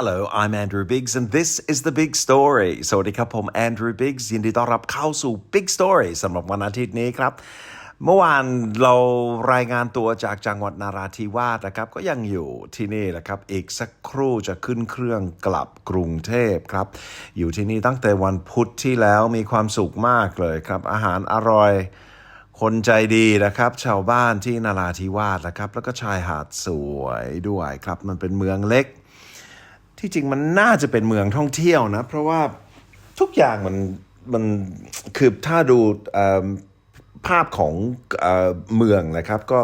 Hello I'm Andrew Biggs and this is the Big Story สวัสดีครับผม Andrew Biggs ยินดีต้อนรับเข้าสู่ Big Story สำหรับวันอาทิตย์นี้ครับ เมื่อวานเรารายงานตัวจากจังหวัดนาราธิวาสนะครับ ก็ยังอยู่ที่นี่แหละครับ อีกสักครู่จะขึ้นเครื่องกลับกรุงเทพครับ อยู่ที่นี่ตั้งแต่วันพุธที่แล้วมีความสุขมากเลยครับ อาหารอร่อย คนใจดีนะครับ ชาวบ้านที่นาราธิวาสนะครับ แล้วก็ชายหาดสวยด้วยครับ มันเป็นเมืองเล็ก ที่จริงมันน่าจะเป็นเมืองท่องเที่ยวนะ เพราะว่าทุกอย่างมันมันคือถ้าดูภาพของเอเมืองนะครับ ก็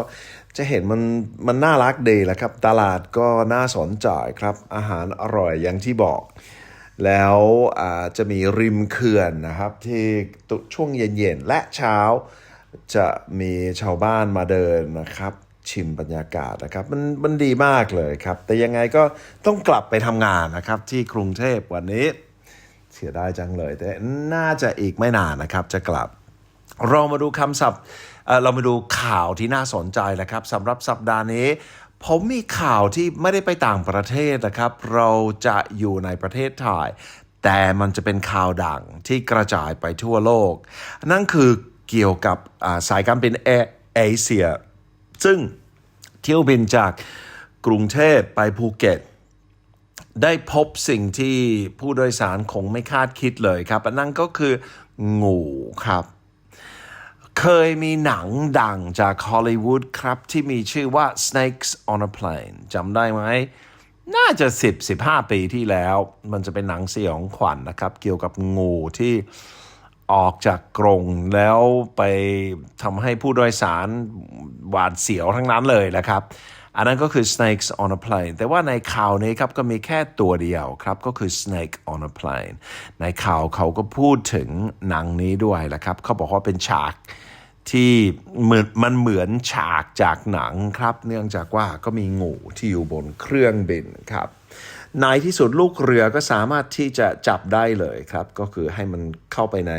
จะเห็นมันมันน่ารักดีแหละครับ ตลาดก็น่าสนใจครับ อาหารอร่อยอย่างที่บอก แล้วจะมีริมเขื่อนนะครับ ที่ช่วงเย็นๆ และเช้าจะมีชาวบ้านมาเดินนะครับ ชิมบรรยากาศนะครับมันมันดีมากเลยครับ แต่ยังไงก็ต้องกลับไปทำงานนะครับ ที่กรุงเทพวันนี้ เสียดายจังเลย แต่น่าจะอีกไม่นานนะครับ จะกลับ เรามาดูคำศัพท์เรามาดูข่าวที่น่าสนใจนะครับสำหรับสัปดาห์นี้ ผมมีข่าวที่ไม่ได้ไปต่างประเทศนะครับ เราจะอยู่ในประเทศไทยแต่มันจะเป็นข่าวดังที่กระจายไปทั่วโลก นั่นคือเกี่ยวกับสายการบินแอร์เอเชีย ซึ่งเที่ยวบินจากกรุงเทพไปภูเก็ต ได้พบสิ่งที่ผู้โดยสารคงไม่คาดคิดเลยครับนนั่นก็คืองูครับ เคยมีหนังดังจากฮอลลีวูดครับ ที่มีชื่อว่า Snakes on a Plane จำได้ไหมน่าจะ 10 15 ปีที่แล้ว มันจะเป็นหนังสยองขวัญนนะครับ เกี่ยวกับงูที่ ออกจากกรงแล้วไปทำให้ผู้โดยสารหวาดเสียวทั้งนั้นเลยนะครับ อันนั้นก็คือ snakes on a plane แต่ว่าในข่าวนี้ครับก็มีแค่ตัวเดียวครับ ก็คือ snake on a plane ในข่าวเขาก็พูดถึงหนังนี้ด้วยแหละครับ เขาบอกว่าเป็นฉากที่เหมือนมันเหมือนฉากจากหนังครับ เนื่องจากว่าก็มีงูที่อยู่บนเครื่องบินครับ ในที่สุดลูกเรือก็สามารถที่จะจับได้เลยครับ ก็คือให้มันเข้าไปใน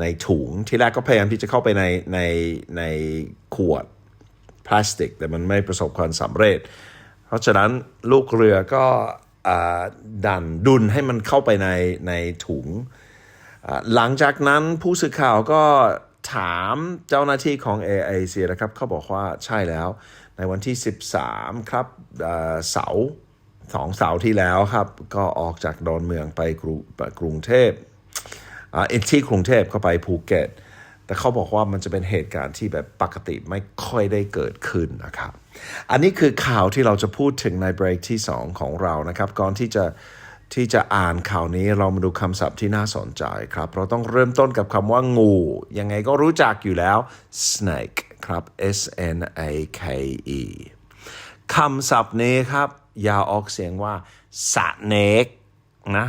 ในถุงที่แรกก็พยายามที่จะเข้าไปในในในขวดพลาสติก แต่มันไม่ประสบความสำเร็จ เพราะฉะนั้นลูกเรือก็อดันดุนให้มันเข้าไปในในถุง หลังจากนั้นผู้สื่อข่าวก็ถามเจ้าหน้าที่ของ Air Asia นะครับเขาบอกว่าใช่แล้วในวันที่ 13 ครับเสาร์ สองเสาร์ที่แล้วครับ ก็ออกจากดอนเมืองไปกรุกรงเทพอ่าที่กรุงเทพเข้าไปภูเก็ต แต่เขาบอกว่ามันจะเป็นเหตุการณ์ที่แบบปกติไม่ค่อยได้เกิดขึ้นนะครับ อันนี้คือข่าวที่เราจะพูดถึงในเบรกที่ 2 ของเรานะครับ ก่อนที่จะที่จะอ่านข่าวนี้เรามาดูคำศัพท์ที่น่าสนใจครับ เราต้องเริ่มต้นกับคำว่างู ยังไงก็รู้จักอยู่แล้ว snake ครับ S N A K E คำศัพท์นี้ครับ ยาออกเสียงว่า snake นะ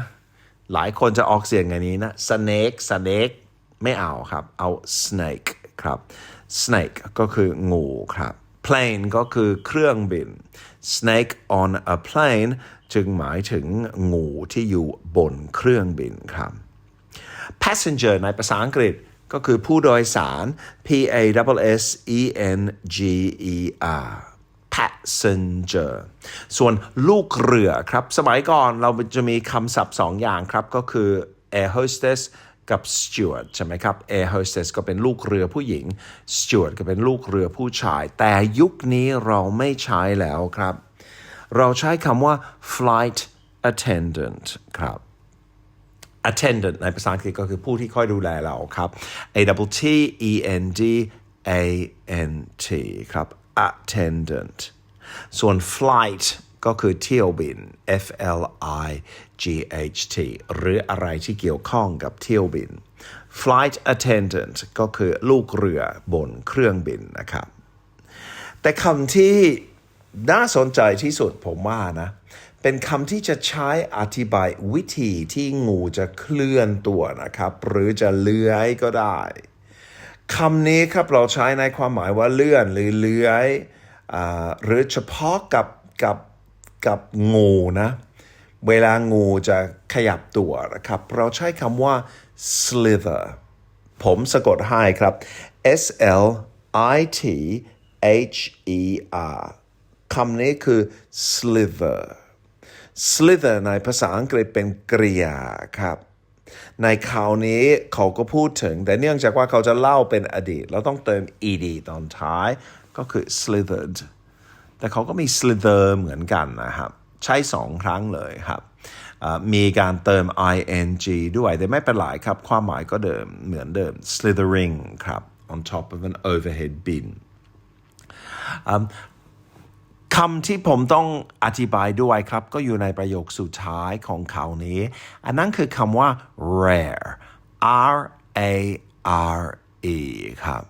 หลายคนจะออกเสียงอย่างนี้นะ snake snake ไม่เอาครับ เอา snake ครับ snake ก็คืองูครับ plane ก็คือเครื่องบิน snake on a plane จึงหมายถึงงูที่อยู่บนเครื่องบินครับ passenger ในภาษาอังกฤษก็คือผู้โดยสาร P A S S E N G E R passenger ส่วนลูกเรือครับ สมัยก่อนเราจะมีคำศัพท์สองอย่างครับ ก็คือ air hostess กับ steward ใช่ไหมครับ air hostess ก็เป็นลูกเรือผู้หญิง steward ก็เป็นลูกเรือผู้ชาย แต่ยุคนี้เราไม่ใช้แล้วครับ เราใช้คำว่า flight attendant ครับ attendant ในภาษาอังกฤษก็คือผู้ที่คอยดูแลเราครับ A W T E N D A N T ครับ attendant ส่วน flight ก็คือเที่ยวบิน F L I G H T หรืออะไรที่เกี่ยวข้องกับเที่ยวบิน flight attendant ก็คือลูกเรือบนเครื่องบินนะครับ แต่คำที่น่าสนใจที่สุดผมว่านะ เป็นคำที่จะใช้อธิบายวิธีที่งูจะเคลื่อนตัวนะครับ หรือจะเลื้อยก็ได้ คำนี้ครับเราใช้ในความหมายว่าเลื่อนหรือเลื้อยอาหรือเฉพาะกับกับกับงูนะ เวลางูจะขยับตัวนะครับ เราใช้คำว่า slither ผมสะกดให้ครับ S L I T H E R คำนี้คือ slither slither ในภาษาอังกฤษเป็นกริยาครับ ในคราวนี้เขาก็พูดถึง แต่เนื่องจากว่าเขาจะเล่าเป็นอดีต เราต้องเติม ed ตอนท้ายก็คือ slithered แต่เขาก็มี slither เหมือนกันนะครับ ใช้สองครั้งเลยครับมีการเติม ing ด้วยแต่ไม่เป็นไรครับ ความหมายก็เดิมเหมือนเดิม slithering ครับ on top of an overhead bin คำที่ผมต้องอธิบายด้วยครับ ก็อยู่ในประโยคสุดท้ายของเขานี้ อันนั้นคือคำว่า rare r a r e ครับ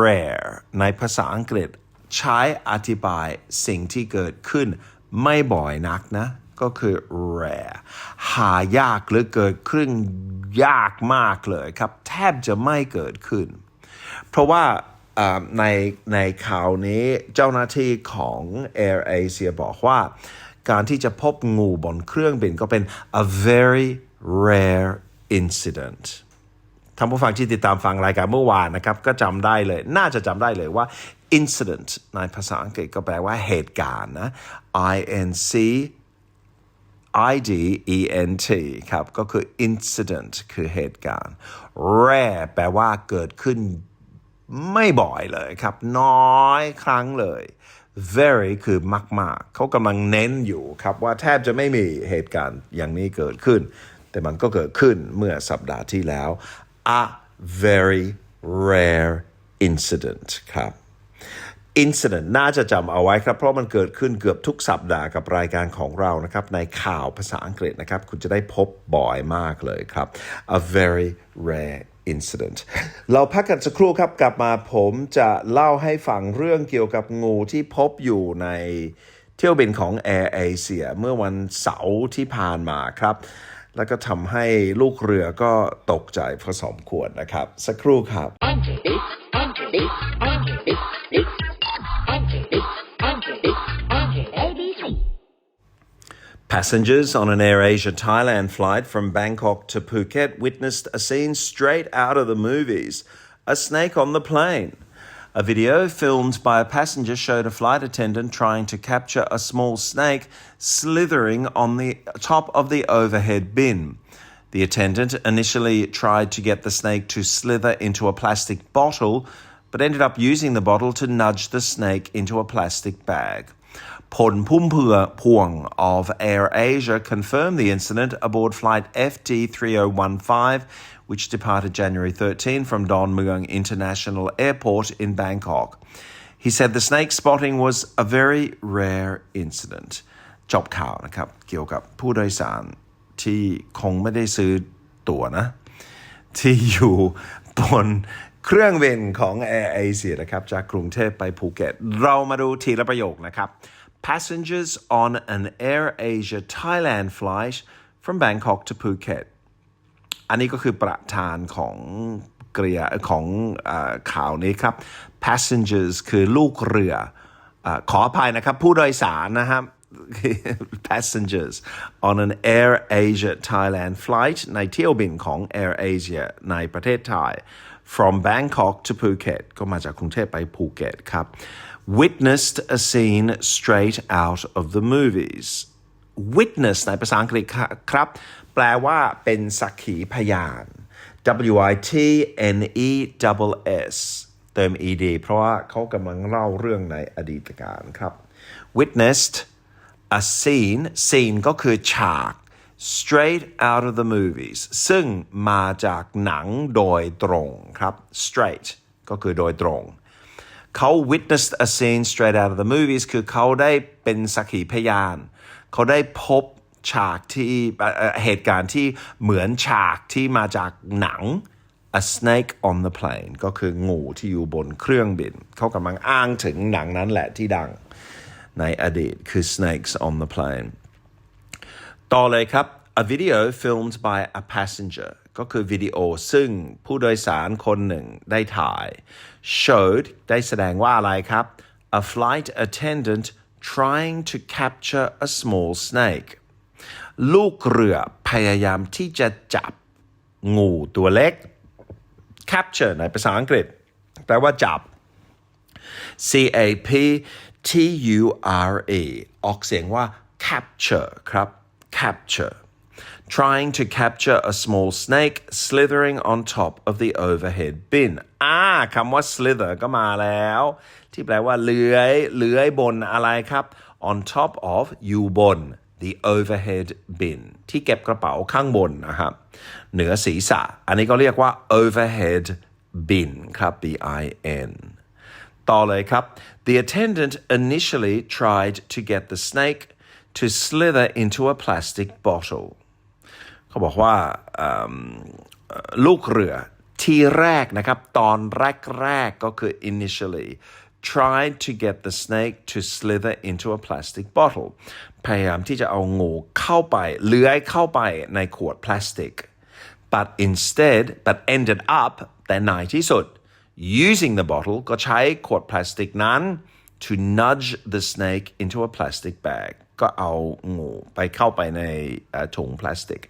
rare ในภาษาอังกฤษใช้อธิบายสิ่งที่เกิดขึ้นไม่บ่อยนักนะ ก็คือ rare หายากหรือเกิดขึ้นยากมากเลยครับ แทบจะไม่เกิดขึ้น เพราะว่าอ่า ในในข่าวนี้เจ้าหน้าที่ของ Air Asia บอกว่า การที่จะพบงูบนเครื่องบินก็เป็น a very rare incident ท่านผู้ฟังที่ติดตามฟังรายการเมื่อวานนะครับ ก็จำได้เลย น่าจะจำได้เลยว่า incident ในภาษาอังกฤษก็แปลว่าเหตุการณ์นะ i n c I D E N T ครับ ก็คือ incident คือเหตุการณ์ rare แปลว่าเกิดขึ้น ไม่บ่อยเลยครับ น้อยครั้งเลย very คือมาก ๆ เขากำลังเน้นอยู่ครับว่าแทบจะไม่มีเหตุการณ์อย่างนี้เกิดขึ้น แต่มันก็เกิดขึ้นเมื่อสัปดาห์ที่แล้ว a very rare incident ครับ incident น่าจะจำเอาไว้ครับ เพราะมันเกิดขึ้นเกือบทุกสัปดาห์กับรายการของเรานะครับ ในข่าวภาษาอังกฤษนะครับ คุณจะได้พบบ่อยมากเลยครับ a very rare incident เราพักกันสักครู่ครับกลับมาผมจะเล่าให้ฟังเรื่องเกี่ยวกับงูที่พบอยู่ในเที่ยวบินของ Air Asia เมื่อวันเสาร์ที่ผ่านมาครับ แล้วก็ทำให้ลูกเรือก็ตกใจพอสมควรนะครับ สักครู่ครับ Passengers on an AirAsia Thailand flight from Bangkok to Phuket witnessed a scene straight out of the movies a snake on the plane. A video filmed by a passenger showed a flight attendant trying to capture a small snake slithering on the top of the overhead bin. The attendant initially tried to get the snake to slither into a plastic bottle, but ended up using the bottle to nudge the snake into a plastic bag. Pon Pumpua Puang of Air Asia confirmed the incident aboard flight FT 3015, which departed January 13 from Don Mueang International Airport in Bangkok. He said the snake spotting was a very rare incident. จบข่าวนะครับ เกี่ยวกับผู้โดยสารที่คงไม่ได้ซื้อตั๋วนะ ที่อยู่ บนเครื่องบินของ Air Asia นะครับจากกรุงเทพไปภูเก็ต เรามาดูทีละประโยคนะครับ Passengers on an Air Asia Thailand flight from Bangkok to Phuket อันนี้ก็คือประธานของกริยาของอข่าวนี้ครับ passengers คือลูกเรืออขออภัยนะครับ ผู้โดยสารนะครับ passengers on an Air Asia Thailand flight ในเที่ยวบินของ Air Asia ในประเทศไทย from Bangkok to Phuket ก็มาจากกรุงเทพไปภูเก็ตครับ witnessed a scene straight out of the movies witness ในภาษาอังกฤษครับ แปลว่าเป็นสักขีพยาน W I T N E S S เติม ed เพราะว่าเขากำลังเล่าเรื่องในอดีตการครับ witnessed a scene scene ก็คือฉาก straight out of the movies ซึ่งมาจากหนังโดยตรงครับ straight ก็คือโดยตรง เขา witnessed a scene straight out of the movies คือเขาได้เป็นสักขีพยาน เขาได้พบฉากที่เหตุการณ์ที่เหมือนฉากที่มาจากหนัง a snake on the plane ก็คืองูที่อยู่บนเครื่องบิน เขากำลังอ้างถึงหนังนั้นแหละที่ดัง ในอดีตคือ snakes on the plane ต่อเลยครับ a video filmed by a passenger ก็คือวิดีโอซึ่งผู้โดยสารคนหนึ่งได้ถ่าย showed ได้แสดงว่าอะไรครับ a flight attendant trying to capture a small snake ลูกเรือพยายามที่จะจับงูตัวเล็ก capture ในภาษาอังกฤษ แปลว่าจับ C A P T U R E ออกเสียงว่า capture ครับ capture trying to capture a small snake slithering on top of the overhead bin อ่าคำว่า slither ก็มาแล้ว ที่แปลว่าเลื้อยเลื้อยบนอะไรครับ on top of อยู่บน the overhead bin ที่เก็บกระเป๋าข้างบนนะครับ เหนือศีรษะ อันนี้ก็เรียกว่า overhead bin ครับ b i n ต่อเลยครับ The attendant initially tried to get the snake to slither into a plastic bottle เขาบอกว่าลูกเรือทีแรกนะครับ ตอนแรกๆก็คือ initially tried to get the snake to slither into a plastic bottle พยายามที่จะเอางูเข้าไปเลื้อยเข้าไปในขวดพลาสติก but instead but ended up แต่ในที่สุด using the bottle ก็ใช้ขวดพลาสติกนั้น to nudge the snake into a plastic bag ก็เอางูไปเข้าไปในถุงพลาสติก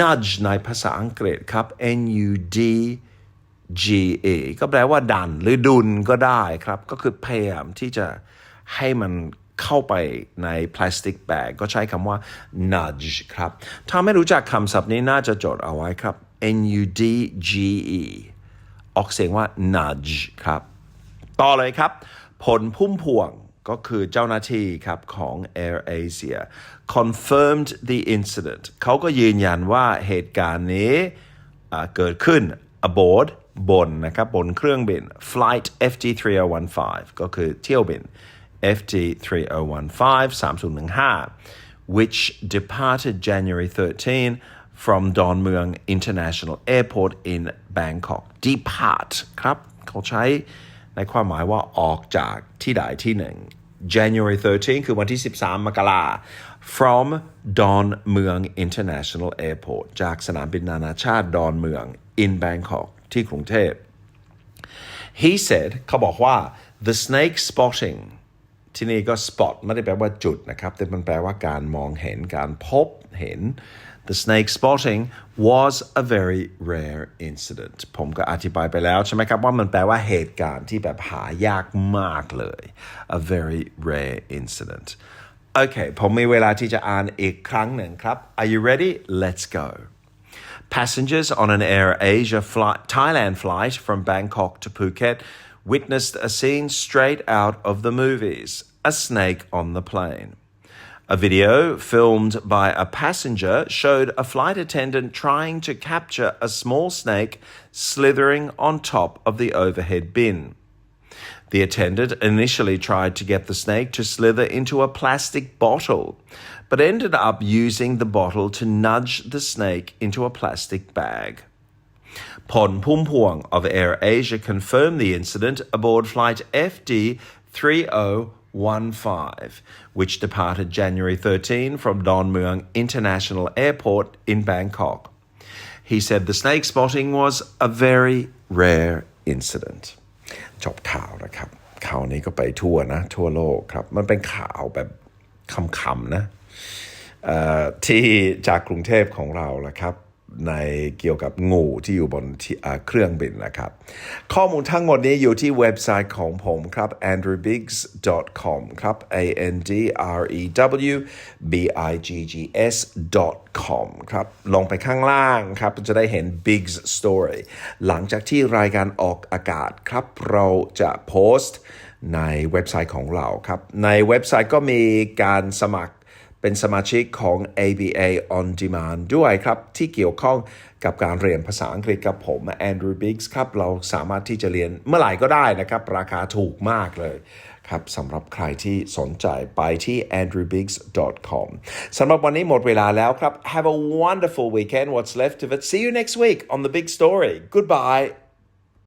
nudge ในภาษาอังกฤษครับ n u d g a ก็แปลว่าดันหรือดุลก็ได้ครับ ก็คือพยายามที่จะให้มันเข้าไปในพลาสติกแบกก็ใช้คำว่า nudge ครับ ถ้าไม่รู้จักคำศัพท์นี้น่าจะจดเอาไว้ครับ n u d g e ออกเสียงว่า nudge ครับ ต่อเลยครับ ผลพุ่มพวงก็คือเจ้าหน้าที่ครับของ Air Asia confirmed the incident เขาก็ยืนยันว่าเหตุการณ์นี้เกิดขึ้น aboard บนนะครับบนเครื่องบิน flight FT 3015ก็คือเที่ยวบิน FT 3015 3015 which departed January 13 from Don Mueang International Airport in Bangkok depart ครับเขาใช้ในความหมายว่าออกจากที่ใดที่หนึ่ง January 13 คือวันที่ 13 มกรา from Don Mueang International Airport จากสนามบินนานาชาติดอนเมือง in Bangkok ที่กรุงเทพ he said เขาบอกว่า the snake spotting ที่นี่ก็ spot ไม่ได้แปลว่าจุดนะครับ แต่มันแปลว่าการมองเห็นการพบเห็น the snake spotting was a very rare incident ผมก็อธิบายไปแล้วใช่ไหมครับ ว่ามันแปลว่าเหตุการณ์ที่แบบหายากมากเลย a very rare incident โอเค ผมมีเวลาที่จะอ่านอีกครั้งหนึ่งครับ are you ready let's go Passengers on an Air Asia flight, Thailand flight from Bangkok to Phuket witnessed a scene straight out of the movies a snake on the plane. A video filmed by a passenger showed a flight attendant trying to capture a small snake slithering on top of the overhead bin. The attendant initially tried to get the snake to slither into a plastic bottle, but ended up using the bottle to nudge the snake into a plastic bag. Pon Pumpuang of Air Asia confirmed the incident aboard flight FD 3015, which departed January 13 from Don Mueang International Airport in Bangkok. He said the snake spotting was a very rare incident. จบข่าวนะครับ ข่าวนี้ก็ไปทั่วนะ ทั่วโลกครับ มันเป็นข่าวแบบคำๆนะเอ่อที่จากกรุงเทพของเราละครับ ในเกี่ยวกับงูที่อยู่บนเครื่องบินนะครับ ข้อมูลทั้งหมดนี้อยู่ที่เว็บไซต์ของผมครับ andrewbiggs.com ครับ a n d r e w b i g g s com ครับลงไปข้างล่างครับจะได้เห็น Biggs Story หลังจากที่รายการออกอากาศครับ เราจะโพสต์ในเว็บไซต์ของเราครับ ในเว็บไซต์ก็มีการสมัคร เป็นสมาชิกของ ABA On Demand ด้วยครับ ที่เกี่ยวข้องกับการเรียนภาษาอังกฤษกับผม Andrew Biggs ครับ เราสามารถที่จะเรียนเมื่อไหร่ก็ได้นะครับ ราคาถูกมากเลยครับสำหรับใครที่สนใจไปที่ andrewbiggs.com สำหรับวันนี้หมดเวลาแล้วครับ Have a wonderful weekend. What's left of it. See you next week on The Big Story. Goodbye.